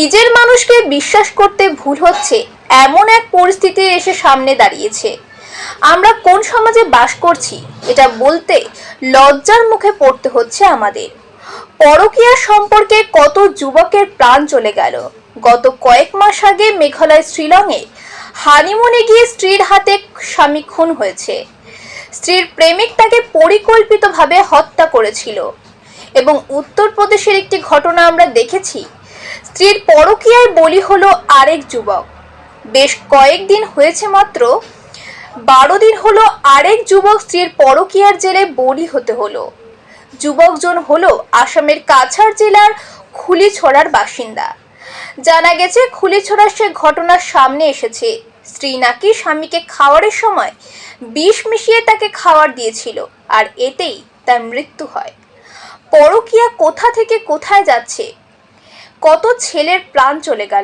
নিজের মানুষকে বিশ্বাস করতে ভুল হচ্ছে, এমন এক পরিস্থিতি এসে সামনে দাঁড়িয়েছে। আমরা কোন সমাজে বাস করছি, এটা বলতে লজ্জার মুখে পড়তে হচ্ছে আমাদের। পরকীয়া সম্পর্কে কত যুবকের প্রাণ চলে গেল। গত কয়েক মাস আগে মেঘালয় শিলংয়ে হানিমুনে গিয়ে স্ত্রীর হাতে স্বামী খুন হয়েছে। স্ত্রীর প্রেমিক তাকে পরিকল্পিতভাবে হত্যা করেছিল। এবং উত্তরপ্রদেশের একটি ঘটনা আমরা দেখেছি স্ত্রীর পরকীয়ায় বলি হলো আরেক যুবক। বেশ কয়েকদিন হয়েছে মাত্র, বারো দিন হলো আরেক যুবক স্ত্রীর পরকীয়ার জেলে বলি হতে হলো। যুবকজন হলো আসামের কাছাড় জেলার খুলিছড়ার বাসিন্দা। জানা গেছে খুলিছড়ার সে ঘটনার সামনে এসেছে। স্ত্রী নাকি স্বামীকে খাওয়ারের সময় বিষ মিশিয়ে তাকে খাবার দিয়েছিল আর এতেই তার মৃত্যু হয়। পরকীয়া কোথা থেকে কোথায় যাচ্ছে কত ছেলের প্রাণ চলে গেল।